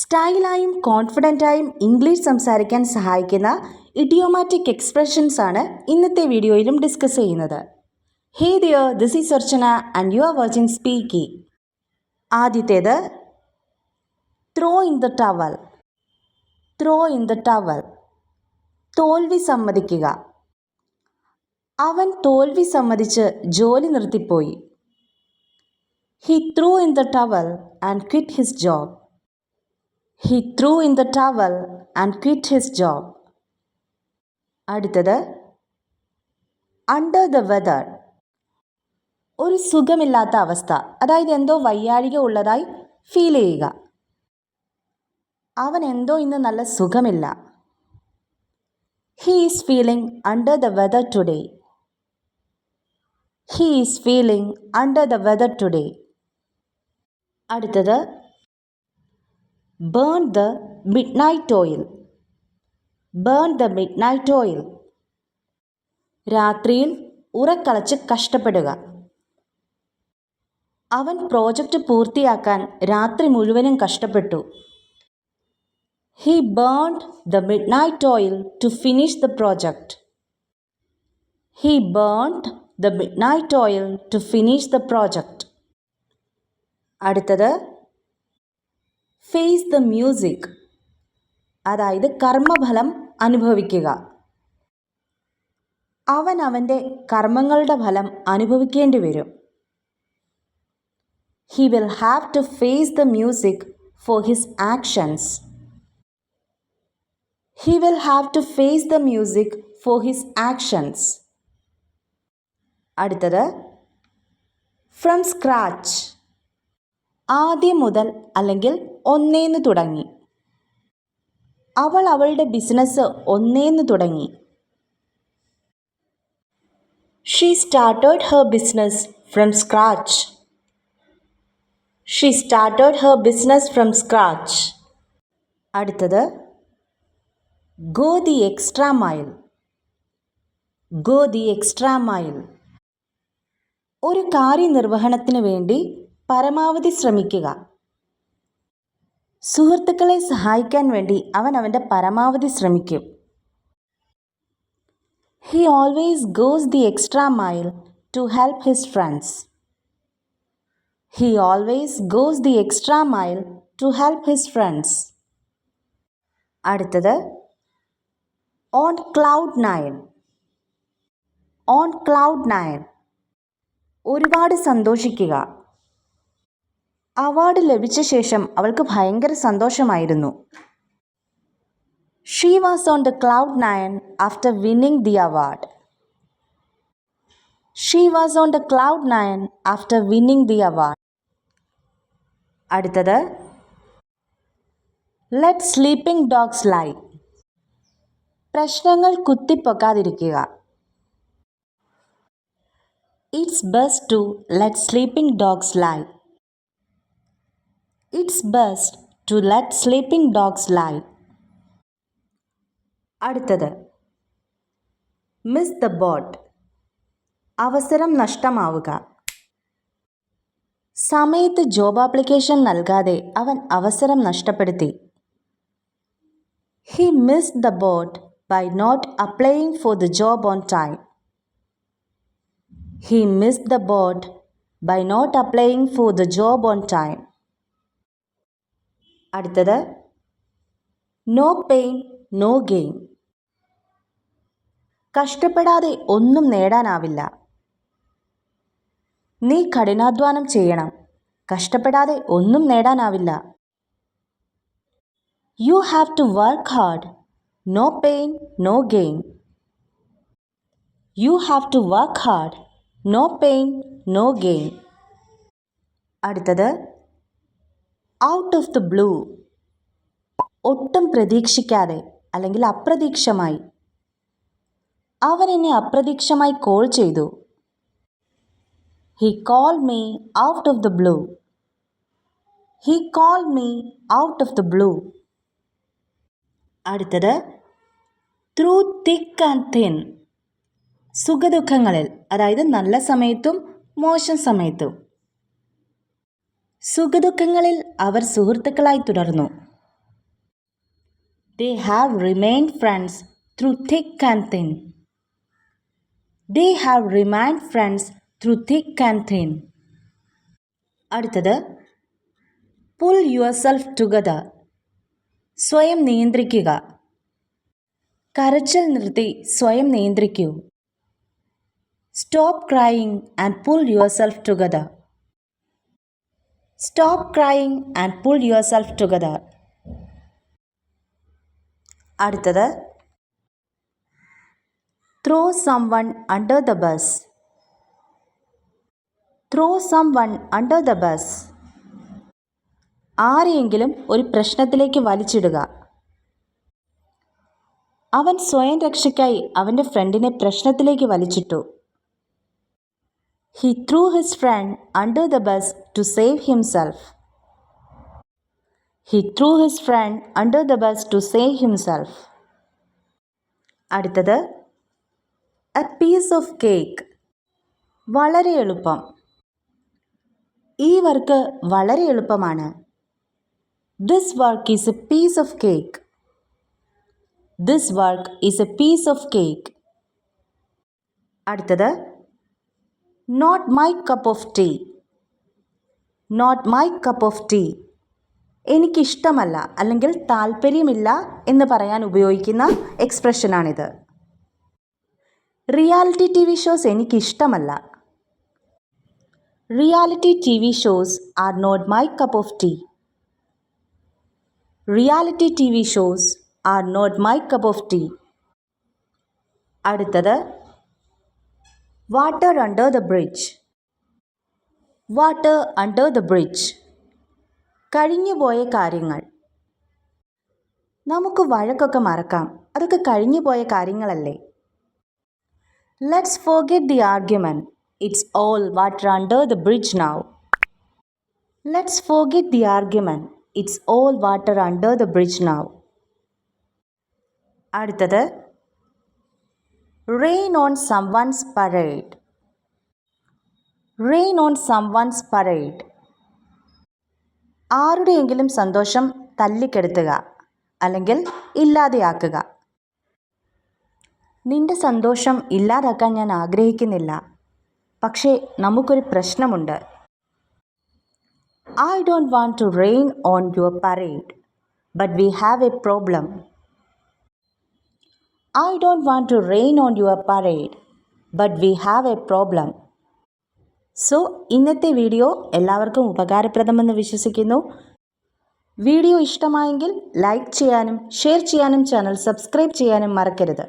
സ്റ്റൈലായും കോൺഫിഡന്റായും English സംസാരിക്കാൻ സഹായിക്കുന്ന idiomatic expressions ആണ് ഇന്നത്തെ വീഡിയോയിലും ഡിസ്കസ് ചെയ്യുന്നത്. Hey dear this is Archana and you are watching speaky ആദ്യത്തേത് throw in the towel throw in the towel തോൽവി സമ്മതിക്കുക. അവൻ തോൽവി സമ്മതിച്ച് ജോലി നിർത്തിപ്പോയി. He threw in the towel and quit his job he threw in the towel and quit his job അടുത്തത് under the weather ഒരു സുഖമില്ലാത്ത അവസ്ഥ അതായത് എന്തോ വയ്യാഴിക ഉള്ളതായി ഫീൽ ചെയ്യുക. അവൻ എന്തോ ഇന്ന് നല്ല സുഖമില്ല. He is feeling under the weather today he is feeling under the weather today അടുത്തത് burn the midnight oil burn the midnight oil രാത്രിയിൽ ഉറക്കളച്ച് കഷ്ടപ്പെടുക. അവൻ പ്രോജക്റ്റ് പൂർത്തിയാക്കാൻ രാത്രി മുഴുവനും കഷ്ടപ്പെട്ടു. He burn the midnight oil to finish the project he burn the midnight oil to finish the project അടുത്തത് ഫേസ് ദ മ്യൂസിക് അതായത് കർമ്മഫലം അനുഭവിക്കുക. അവൻ അവന്റെ കർമ്മങ്ങളുടെ ഫലം അനുഭവിക്കേണ്ടി വരും. He will have to face the music for his actions he will have to face the music for his actions അടുത്തത് ഫ്രം സ്ക്രാച്ച് ആദ്യം മുതൽ അല്ലെങ്കിൽ ഒന്നേന്ന് തുടങ്ങി. അവൾ അവളുടെ ബിസിനസ് ഒന്നേന്ന് തുടങ്ങി. She started her business from scratch she started her business from scratch അടുത്തത് go the extra mile. Go the extra mile. ഒരു കാര്യനിർവഹണത്തിന് വേണ്ടി പരമാവധി ശ്രമിക്കുക. സുഹൃത്തുക്കളെ സഹായിക്കാൻ വേണ്ടി അവൻ അവന്റെ പരമാവധി ശ്രമിക്കും. He always goes the extra mile to help his friends he always goes the extra mile to help his friends അടുത്തത് on cloud nine on cloud nine ഒരുപാട് സന്തോഷിക്കുക. അവാർഡ് ലഭിച്ച ശേഷം അവൾക്ക് ഭയങ്കര സന്തോഷമായിരുന്നു. She was on the cloud nine after winning the award she was on the cloud nine after winning the award അടുത്തത് let sleeping dogs lie പ്രശ്നങ്ങൾ കുത്തിപ്പൊക്കാതിരിക്കുക. It's best to let sleeping dogs lie it's best to let sleeping dogs lie അടുത്തത്. Miss the boat അവസരം നഷ്ടമാവുക. സമയത്ത് job application നൽകാതെ അവൻ അവസരം നഷ്ടപ്പെടുത്തി. He miss the boat by not applying for the job on time he miss the boat by not applying for the job on time അടുത്തത്. No pain no gain കഷ്ടപ്പെടാതെ ഒന്നും നേടാനാവില്ല. നീ കഠിനാധ്വാനം ചെയ്യണം. കഷ്ടപ്പെടാതെ ഒന്നും നേടാനാവില്ല. You have to work hard no pain no gain you have to work hard no pain no gain അടുത്തത്. ഔട്ട് ഓഫ് ദ ബ്ലൂ ഒട്ടും പ്രതീക്ഷിക്കാതെ അല്ലെങ്കിൽ അപ്രതീക്ഷമായി. അവൻ എന്നെ അപ്രതീക്ഷമായി കോൾ ചെയ്തു. He call me out of the blue he call me out of the blue അടുത്തത് ത്രൂ തിക്ക് ആൻഡ് തിൻ സുഖദുഃഖങ്ങളിൽ അതായത് നല്ല സമയത്തും മോശം സമയത്തും. സുഖദുഃഖങ്ങളിൽ അവർ സുഹൃത്തുക്കളായി തുടർന്നു. They have remained friends through thick and thin They have remained friends through thick and thin അടുത്തത് പുൾ യുവർ സെൽഫ് ടുഗദർ സ്വയം നിയന്ത്രിക്കുക. കരച്ചിൽ നിർത്തി സ്വയം നിയന്ത്രിക്കൂ. Stop crying and pull yourself together stop crying and pull yourself together അടുത്തത്. Throw someone under the bus throw someone under the bus ആരെയെങ്കിലും ഒരു പ്രശ്നത്തിലേക്ക് വലിച്ചിടുക. അവൻ സ്വയം രക്ഷയ്ക്കായി അവന്റെ ഫ്രണ്ടിനെ പ്രശ്നത്തിലേക്ക് വലിച്ചിട്ടു. He threw his friend under the bus to save himself he threw his friend under the bus to save himself അടുത്തത് എ പീസ് ഓഫ് കേക്ക് വളരെ എളുപ്പം. ഈ വർക്ക് വളരെ എളുപ്പമാണ്. This work is a piece of cake this work is a piece of cake അടുത്തത് not my cup of tea not my cup of tea എനിക്കിഷ്ടമല്ല അല്ലെങ്കിൽ താല്പര്യമില്ല എന്ന് പറയാൻ ഉപയോഗിക്കുന്ന എക്സ്പ്രഷനാണിത്. റിയാലിറ്റി ടി വി ഷോസ് എനിക്കിഷ്ടമല്ല. Reality T V shows are not my cup of tea reality T V shows are not my cup of tea അടുത്തത് water under the bridge water under the bridge കഴിഞ്ഞുപോയ കാര്യങ്ങൾ. നമുക്ക് വഴക്കൊക്കെ മറക്കാം. അതൊക്കെ കഴിഞ്ഞുപോയ കാര്യങ്ങളല്ലേ? Let's forget the argument it's all water under the bridge now let's forget the argument it's all water under the bridge now അടുത്തത് on someone's parade rain on some parade ആരുടെയെങ്കിലും സന്തോഷം തല്ലിക്കെടുത്തുക അല്ലെങ്കിൽ ഇല്ലാതെയാക്കുക. നിന്റെ സന്തോഷം ഇല്ലാതാക്കാൻ ഞാൻ ആഗ്രഹിക്കുന്നില്ല. പക്ഷേ നമുക്കൊരു പ്രശ്നമുണ്ട്. I don't want to rain on your parade but we have a problem I don't want to rain on your parade but we have a problem so ഇന്നത്തെ വീഡിയോ എല്ലാവർക്കും ഉപകാരപ്രദമെന്ന് വിശ്വസിക്കുന്നു. വീഡിയോ ഇഷ്ടമായെങ്കിൽ ലൈക്ക് ചെയ്യാനും ഷെയർ ചെയ്യാനും channel subscribe ചെയ്യാനും മറക്കരുത്.